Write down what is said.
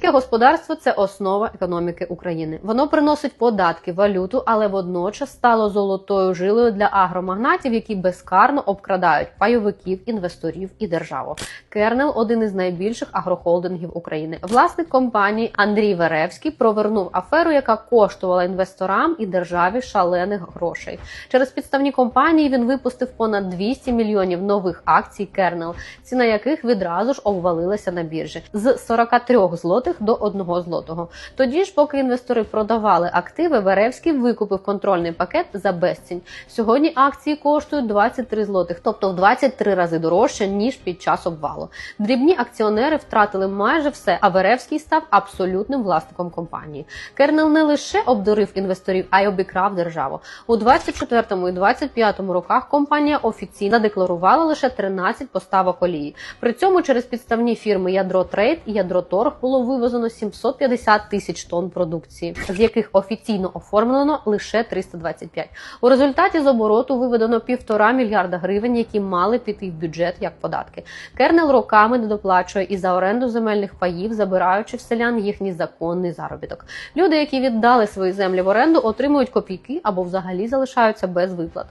Таке господарство це основа економіки України. Воно приносить податки, валюту, але водночас стало золотою жилою для агромагнатів, які безкарно обкрадають пайовиків, інвесторів і державу. Кернел один із найбільших агрохолдингів України. Власник компанії Андрій Веревський провернув аферу, яка коштувала інвесторам і державі шалених грошей. Через підставні компанії він випустив понад 200 мільйонів нових акцій Кернел, ціна яких відразу ж обвалилася на біржі з 43 злотих до 1 злотого. Тоді ж, поки інвестори продавали активи, Веревський викупив контрольний пакет за безцінь. Сьогодні акції коштують 23 злотих, тобто в 23 рази дорожче ніж під час обвалу. Дрібні акціонери втратили майже все, а Веревський став абсолютним власником компанії. Кернел не лише обдурив інвесторів, а й обікрав державу. У 24 і 25 роках компанія офіційно декларувала лише 13 поставок олії. При цьому через підставні фірми Ядро Трейд і Ядро Торг було вивезено 750 тисяч тонн продукції, з яких офіційно оформлено лише 325. У результаті з обороту виведено півтора мільярда гривень, які мали піти в бюджет як податки. Кернел роками недоплачує і за оренду земельних паїв, забираючи в селян їхній законний заробіток. Люди, які віддали свої землі в оренду, отримують копійки або взагалі залишаються без виплат.